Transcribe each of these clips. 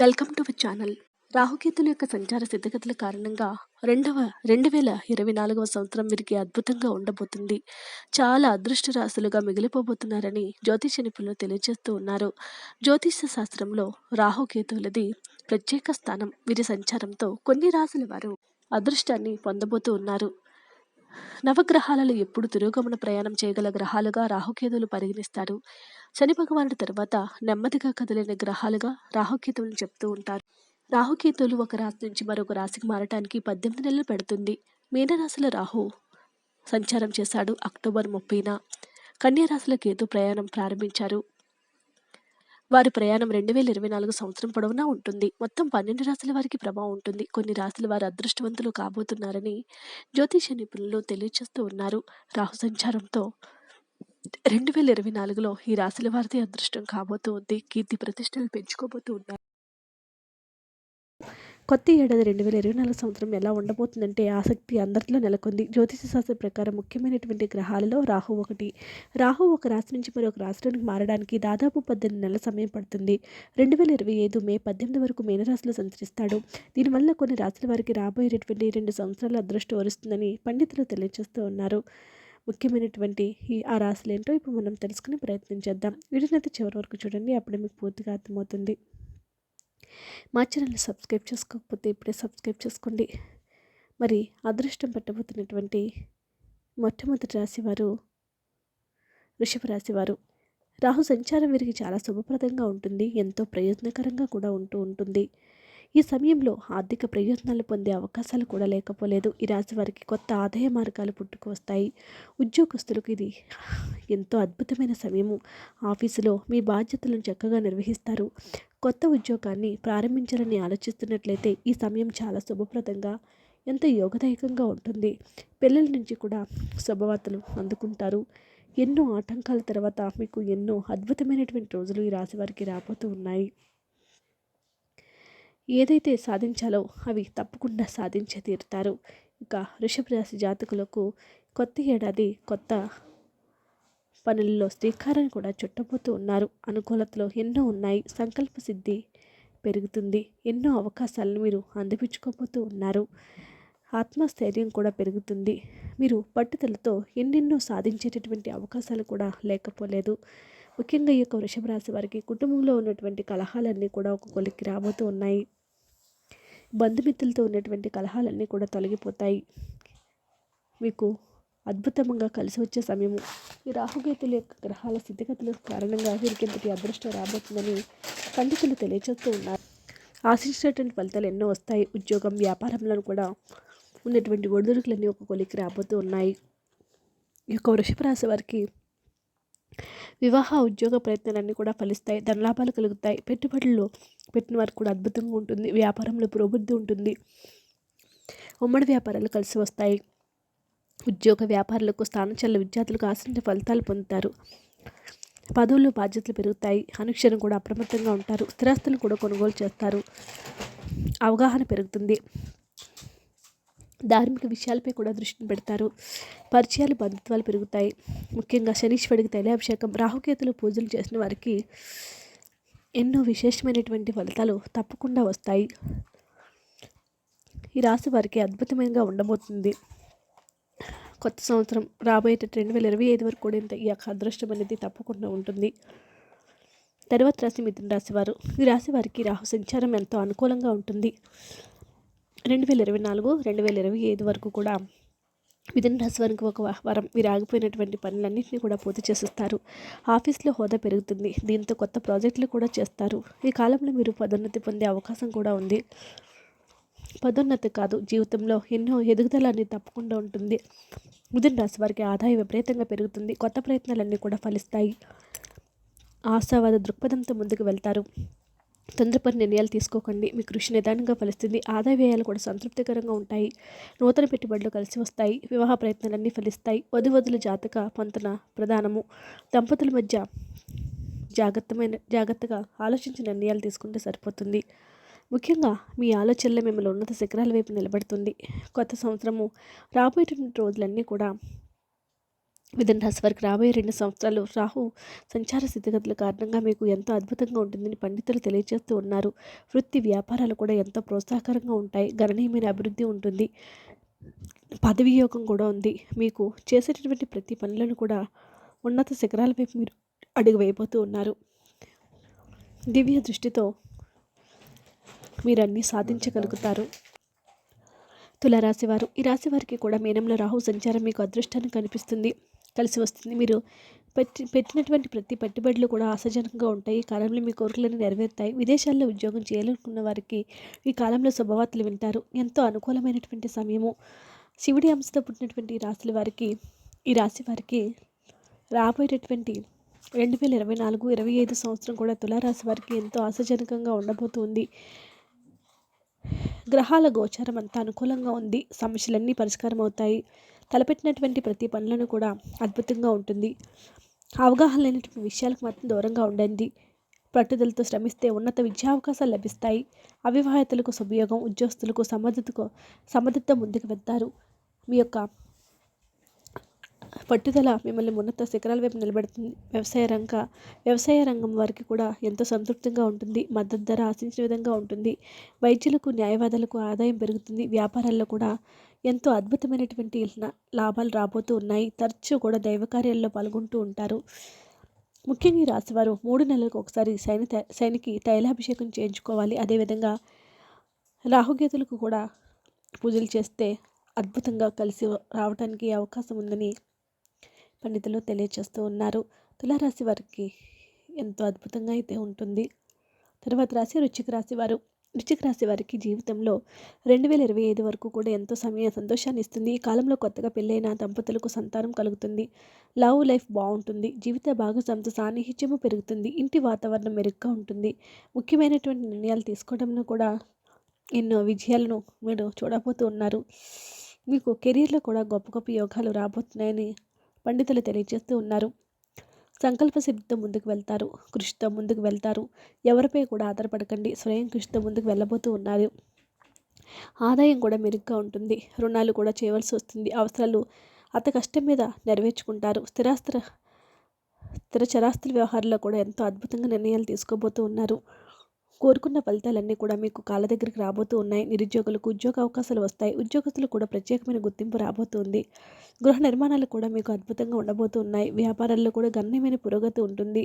Welcome to our channel. రాహుకేతుల యొక్క సంచార స్థితిగతుల కారణంగా రెండవ రెండు వేల ఇరవై నాలుగవ సంవత్సరం వీరికి అద్భుతంగా ఉండబోతుంది. చాలా అదృష్ట రాశులుగా మిగిలిపోబోతున్నారని జ్యోతిష నిపుణులు తెలియజేస్తూ ఉన్నారు. జ్యోతిష శాస్త్రంలో రాహుకేతువులది ప్రత్యేక స్థానం. వీరి సంచారంతో కొన్ని రాశుల వారు అదృష్టాన్ని పొందబోతూ ఉన్నారు. నవగ్రహాలలో ఎప్పుడు తిరోగమన ప్రయాణం చేయగల గ్రహాలుగా రాహుకేతువులు పరిగణిస్తారు. శని భగవానుడి తర్వాత నెమ్మదిగా కదిలిన గ్రహాలుగా రాహుకేతువులను చెప్తూ ఉంటారు. రాహుకేతువులు ఒక రాశి నుంచి మరొక రాశికి మారటానికి పద్దెనిమిది నెలలు పెడుతుంది. మీనరాశిలో రాహు సంచారం చేశాడు అక్టోబర్ ముప్పైన. కన్యారాశిలో కేతు ప్రయాణం ప్రారంభించారు. వారి ప్రయాణం రెండు వేల ఇరవై నాలుగు సంవత్సరం పొడవునా ఉంటుంది. మొత్తం పన్నెండు రాశుల వారికి ప్రభావం ఉంటుంది. కొన్ని రాశుల వారు అదృష్టవంతులు కాబోతున్నారని జ్యోతిష నిపుణులు తెలియజేస్తూ ఉన్నారు. రాహు సంచారంతో రెండు వేల ఇరవై నాలుగులో ఈ రాశుల వారిది అదృష్టం కాబోతూ ఉంది. కీర్తి ప్రతిష్టలు పెంచుకోబోతూ ఉన్నారు. కొత్త ఏడాది రెండు వేల ఇరవై నాలుగు సంవత్సరం ఎలా ఉండబోతుందంటే ఆసక్తి అందరిలో నెలకొంది. జ్యోతిష శాస్త్ర ప్రకారం ముఖ్యమైనటువంటి గ్రహాలలో రాహు ఒకటి. రాహు ఒక రాశి నుంచి మరొక రాష్ట్రానికి మారడానికి దాదాపు పద్దెనిమిది నెలల సమయం పడుతుంది. రెండు వేల ఇరవై ఐదు మే పద్దెనిమిది వరకు మేనరాశిలో సంచరిస్తాడు. దీనివల్ల కొన్ని రాశుల వారికి రాబోయేటటువంటి రెండు సంవత్సరాల అదృష్టం వరుస్తుందని పండితులు తెలియజేస్తూ ఉన్నారు. ముఖ్యమైనటువంటి ఈ ఆ రాశులు ఏంటో ఇప్పుడు మనం తెలుసుకునే ప్రయత్నం చేద్దాం. వీటినైతే చివరి వరకు చూడండి. అప్పుడే మీకు పూర్తిగా అర్థమవుతుంది. మా ఛానల్ సబ్స్క్రైబ్ చేసుకోకపోతే ఇప్పుడే సబ్స్క్రైబ్ చేసుకోండి. మరి అదృష్టం పట్టబోతున్నటువంటి మొట్టమొదటి రాశివారు వృషభ రాశివారు. రాహు సంచారం వీరికి చాలా శుభప్రదంగా ఉంటుంది. ఎంతో ప్రయోజనకరంగా కూడా ఉంటూ ఉంటుంది. ఈ సమయంలో ఆర్థిక ప్రయోజనాలు పొందే అవకాశాలు కూడా లేకపోలేదు. ఈ రాశి వారికి కొత్త ఆదాయ మార్గాలు పుట్టుకు వస్తాయి. ఉద్యోగస్తులకు ఇది ఎంతో అద్భుతమైన సమయము. ఆఫీసులో మీ బాధ్యతలను చక్కగా నిర్వహిస్తారు. కొత్త ఉద్యోగాన్ని ప్రారంభించాలని ఆలోచిస్తున్నట్లయితే ఈ సమయం చాలా శుభప్రదంగా ఎంతో యోగదాయకంగా ఉంటుంది. పిల్లల నుంచి కూడా శుభవార్తలు అందుకుంటారు. ఎన్నో ఆటంకాల తర్వాత మీకు ఎన్నో అద్భుతమైనటువంటి రోజులు ఈ రాశి వారికి రాబోతూ ఉన్నాయి. ఏదైతే సాధించాలో అవి తప్పకుండా సాధించే తీరుతారు. ఇక వృషభ రాశి జాతకులకు కొత్త ఏడాది కొత్త పనుల్లో శ్రీకారాన్ని కూడా చుట్టబోతూ ఉన్నారు. అనుకూలతలో ఎన్నో ఉన్నాయి. సంకల్ప సిద్ధి పెరుగుతుంది. ఎన్నో అవకాశాలను మీరు అందిపించుకోబోతూ ఉన్నారు. ఆత్మస్థైర్యం కూడా పెరుగుతుంది. మీరు పట్టుదలతో ఎన్నెన్నో సాధించేటటువంటి అవకాశాలు కూడా లేకపోలేదు. ముఖ్యంగా ఈ యొక్క వృషభ రాశి వారికి కుటుంబంలో ఉన్నటువంటి కలహాలన్నీ కూడా ఒక కొలికి రాబోతూ ఉన్నాయి. బంధుమిత్రులతో ఉన్నటువంటి కలహాలన్నీ కూడా తొలగిపోతాయి. మీకు అద్భుతంగా కలిసి వచ్చే సమయము. ఈ రాహుకేతుల యొక్క గ్రహాల స్థితిగతుల కారణంగా వీరికింతటి అదృష్టం రాబోతుందని పండితులు తెలియజేస్తూ ఉన్నారు. ఆశించినటువంటి ఫలితాలు ఎన్నో వస్తాయి. ఉద్యోగం వ్యాపారంలో కూడా ఉన్నటువంటి ఒడిదుడుకులన్నీ ఒక కొలికి రాబోతూ ఉన్నాయి. ఈ యొక్క వృషభ రాశి వారికి వివాహ ఉద్యోగ ప్రయత్నాలన్నీ కూడా ఫలిస్తాయి. ధనలాభాలు కలుగుతాయి. పెట్టుబడుల్లో పెట్టిన వారికి కూడా అద్భుతంగా ఉంటుంది. వ్యాపారంలో పురోభివృద్ధి ఉంటుంది. ఉమ్మడి వ్యాపారాలు కలిసి వస్తాయి. ఉద్యోగ వ్యాపారులకు స్థానచల్ల విద్యార్థులకు ఆశించిన ఫలితాలు పొందుతారు. పదవులు బాధ్యతలు పెరుగుతాయి. అనుక్షణం కూడా అప్రమత్తంగా ఉంటారు. స్థిరాస్తులు కూడా కొనుగోలు చేస్తారు. అవగాహన పెరుగుతుంది. ధార్మిక విషయాలపై కూడా దృష్టిని పెడతారు. పరిచయాలు బంధుత్వాలు పెరుగుతాయి. ముఖ్యంగా శనీశ్వరుడికి తైలాభిషేకం రాహుకేతులు పూజలు చేసిన వారికి ఎన్నో విశేషమైనటువంటి ఫలితాలు తప్పకుండా వస్తాయి. ఈ రాశి వారికి అద్భుతమైనగా ఉండబోతుంది. కొత్త సంవత్సరం రాబోయే రెండు వేల ఇరవై ఐదు వరకు కూడా ఇంత ఈ యొక్క అదృష్టం అనేది తప్పకుండా ఉంటుంది. తర్వాత రాశి మిథున రాశి వారు. ఈ రాశి వారికి రాహు సంచారం ఎంతో అనుకూలంగా ఉంటుంది. రెండు వేల ఇరవై నాలుగు రెండు వేల ఇరవై ఐదు వరకు కూడా మిథున రాశి వారికి ఒక వారం మీరు ఆగిపోయినటువంటి పనులన్నింటినీ కూడా పూర్తి చేసిస్తారు. ఆఫీస్లో హోదా పెరుగుతుంది. దీంతో కొత్త ప్రాజెక్టులు కూడా చేస్తారు. ఈ కాలంలో మీరు పదోన్నతి పొందే అవకాశం కూడా ఉంది. పదోన్నతి కాదు. జీవితంలో ఎన్నో ఎదుగుదల అనేది తప్పకుండా ఉంటుంది. మిథున రాశి వారికి ఆదాయం విపరీతంగా పెరుగుతుంది. కొత్త ప్రయత్నాలన్నీ కూడా ఫలిస్తాయి. ఆశావాద దృక్పథంతో ముందుకు వెళ్తారు. తొందరపడి నిర్ణయాలు తీసుకోకండి. మీ కృషి నిదానంగా ఫలిస్తుంది. ఆదాయ వ్యయాలు కూడా సంతృప్తికరంగా ఉంటాయి. నూతన పెట్టుబడులు కలిసి వస్తాయి. వివాహ ప్రయత్నాలన్నీ ఫలిస్తాయి. వధు వదుల జాతక పంతన ప్రధానము. దంపతుల మధ్య జాగ్రత్తమైన జాగ్రత్తగా ఆలోచించి నిర్ణయాలు తీసుకుంటే సరిపోతుంది. ముఖ్యంగా మీ ఆలోచనలు మిమ్మల్ని ఉన్నత శిఖరాల వైపు నిలబడుతుంది. కొత్త సంవత్సరము రాబోయేటువంటి రోజులన్నీ కూడా మిథున రాశి వారికి రాబోయే రెండు సంవత్సరాలు రాహు సంచార స్థితిగతుల కారణంగా మీకు ఎంతో అద్భుతంగా ఉంటుందని పండితులు తెలియజేస్తూ ఉన్నారు. వృత్తి వ్యాపారాలు కూడా ఎంతో ప్రోత్సాహకరంగా ఉంటాయి. గణనీయమైన అభివృద్ధి ఉంటుంది. పదవి యోగం కూడా ఉంది. మీకు చేసేటటువంటి ప్రతి పనులను కూడా ఉన్నత శిఖరాల వైపు మీరు అడుగు వేయబోతూ ఉన్నారు. దివ్య దృష్టితో మీరు అన్నీ సాధించగలుగుతారు. తులారాశి వారు ఈ రాశి వారికి కూడా మీనంలో రాహు సంచారం మీకు అదృష్టాన్ని కనిపిస్తుంది. కలిసి వస్తుంది. మీరు పెట్టి పెట్టినటువంటి ప్రతి పెట్టుబడులు కూడా ఆశాజనకంగా ఉంటాయి. ఈ కాలంలో మీ కోరికలను నెరవేరుతాయి. విదేశాల్లో ఉద్యోగం చేయాలనుకున్న వారికి ఈ కాలంలో శుభవార్తలు వింటారు. ఎంతో అనుకూలమైనటువంటి సమయము. శివుడి అంశతో పుట్టినటువంటి ఈ రాశుల వారికి ఈ రాశి వారికి రాబోయేటటువంటి రెండు వేల ఇరవై నాలుగు ఇరవై ఐదు సంవత్సరం కూడా తులారాశి వారికి ఎంతో ఆశాజనకంగా ఉండబోతుంది గ్రహాల గోచారం అంతా అనుకూలంగా ఉంది. సమస్యలన్నీ పరిష్కారం అవుతాయి తలపెట్టినటువంటి ప్రతి పనులను కూడా అద్భుతంగా ఉంటుంది. అవగాహన లేనటువంటి విషయాలకు మాత్రం దూరంగా ఉండండి. పట్టుదలతో శ్రమిస్తే ఉన్నత విద్యావకాశాలు లభిస్తాయి. అవివాహితులకు శుభయోగం ఉద్యోగస్తులకు సమర్థతకు సమర్థత ముందుకు వెళ్తారు. మీ యొక్క పట్టుదల మిమ్మల్ని ఉన్నత శిఖరాల వైపు నిలబెడుతుంది. వ్యవసాయ రంగ వ్యవసాయ రంగం వారికి కూడా ఎంతో సంతృప్తిగా ఉంటుంది. మద్దతు ధర ఆశించిన విధంగా ఉంటుంది. వైద్యులకు న్యాయవాదులకు ఆదాయం పెరుగుతుంది. వ్యాపారాల్లో కూడా ఎంతో అద్భుతమైనటువంటి లాభాలు రాబోతూ ఉన్నాయి. తరచూ కూడా దైవ కార్యాల్లో పాల్గొంటూ ఉంటారు. ముఖ్యంగా ఈ రాశివారు మూడు నెలలకు ఒకసారి సైని సైనికి తైలాభిషేకం చేయించుకోవాలి. అదేవిధంగా రాహుగేతులకు కూడా పూజలు చేస్తే అద్భుతంగా కలిసి రావడానికి అవకాశం ఉందని పండితులు తెలియచేస్తూ ఉన్నారు. తులారాశి వారికి ఎంతో అద్భుతంగా అయితే ఉంటుంది. తర్వాత రాశి వృచ్చిక రాశి వారు. వృచ్చిక రాశి వారికి జీవితంలో రెండు వేల ఇరవై ఐదు వరకు కూడా ఎంతో సమయ సంతోషాన్ని ఇస్తుంది. ఈ కాలంలో కొత్తగా పెళ్ళైన దంపతులకు సంతానం కలుగుతుంది. లవ్ లైఫ్ బాగుంటుంది. జీవిత భాగస్వామితో సాన్నిహిత్యము పెరుగుతుంది. ఇంటి వాతావరణం మెరుగ్గా ఉంటుంది. ముఖ్యమైనటువంటి నిర్ణయాలు తీసుకోవడంలో కూడా ఎన్నో విజయాలను మీరు చూడబోతూ ఉన్నారు. మీకు కెరీర్లో కూడా గొప్ప గొప్ప యోగాలు రాబోతున్నాయని పండితులు తెలియజేస్తూ ఉన్నారు. సంకల్ప సిద్ధితో ముందుకు వెళ్తారు. కృషితో ముందుకు వెళ్తారు. ఎవరిపై కూడా ఆధారపడకండి. స్వయం కృషితో ముందుకు వెళ్ళబోతూ ఉన్నారు. ఆదాయం కూడా మెరుగ్గా ఉంటుంది. రుణాలు కూడా చేయవలసి వస్తుంది. అవసరాలు అత కష్టం మీద నెరవేర్చుకుంటారు. స్థిరాస్త్ర స్థిర చరాస్తుల వ్యవహారంలో కూడా ఎంతో అద్భుతంగా నిర్ణయాలు తీసుకోబోతూ ఉన్నారు. కోరుకున్న ఫలితాలన్నీ కూడా మీకు కాళ్ళ దగ్గరికి రాబోతూ ఉన్నాయి. నిరుద్యోగులకు ఉద్యోగ అవకాశాలు వస్తాయి. ఉద్యోగస్తులు కూడా ప్రత్యేకమైన గుర్తింపు రాబోతుంది. గృహ నిర్మాణాలు కూడా మీకు అద్భుతంగా ఉండబోతూ ఉన్నాయి. వ్యాపారాల్లో కూడా గణనీయమైన పురోగతి ఉంటుంది.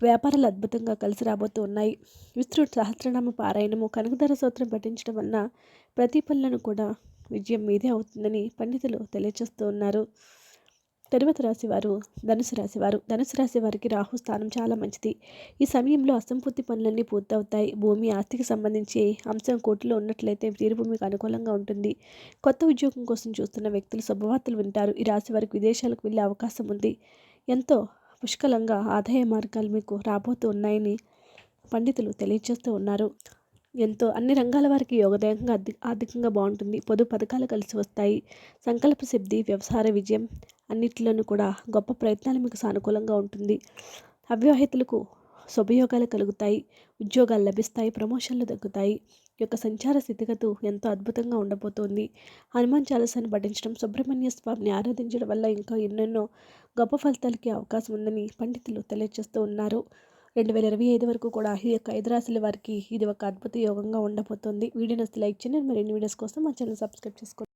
వ్యాపారాలు అద్భుతంగా కలిసి రాబోతూ ఉన్నాయి. విస్తృత సహస్రనామ పారాయణము కనకధర సూత్రం పఠించడం వలన ప్రతి పనులను కూడా విజయం మీదే అవుతుందని పండితులు తెలియజేస్తూ ఉన్నారు. తరువాత రాశివారు ధనుసు రాశివారు. ధనుసు రాశి వారికి రాహు స్థానం చాలా మంచిది. ఈ సమయంలో అసంపూర్తి పనులన్నీ పూర్తవుతాయి. భూమి ఆస్తికి సంబంధించి అంశం కోర్టులో ఉన్నట్లయితే తీర్పు మీకు అనుకూలంగా ఉంటుంది. కొత్త ఉద్యోగం కోసం చూస్తున్న వ్యక్తులు శుభవార్తలు వింటారు. ఈ రాశి వారికి విదేశాలకు వెళ్ళే అవకాశం ఉంది. ఎంతో పుష్కలంగా ఆదాయ మార్గాలు మీకు రాబోతూ ఉన్నాయని పండితులు తెలియజేస్తూ ఉన్నారు. ఎంతో అన్ని రంగాల వారికి యోగదాయకంగా ఆర్థికంగా బాగుంటుంది. పొదు పథకాలు కలిసి వస్తాయి. సంకల్ప సిద్ధి వ్యవసాయ విజయం అన్నిటిలోనూ కూడా గొప్ప ప్రయత్నాలు మీకు సానుకూలంగా ఉంటుంది. అవివాహితులకు శుభయోగాలు కలుగుతాయి. ఉద్యోగాలు లభిస్తాయి. ప్రమోషన్లు దక్కుతాయి. ఈ యొక్క సంచార స్థితిగతు ఎంతో అద్భుతంగా ఉండబోతోంది. హనుమాన్ చాలీసాన్ని పఠించడం సుబ్రహ్మణ్య స్వామిని ఆరాధించడం వల్ల ఇంకా ఎన్నెన్నో గొప్ప ఫలితాలకి అవకాశం ఉందని పండితులు తెలియజేస్తూ ఉన్నారు. రెండు వేల ఇరవై ఐదు వరకు కూడా ఈ యొక్క ఐదు రాశుల వారికి ఇది ఒక అద్భుత యోగంగా ఉండబోతోంది. వీడియో నస్తే లైక్ చేయండి. మరిన్ని వీడియోస్ కోసం మా ఛానల్ సబ్స్క్రైబ్ చేసుకోండి.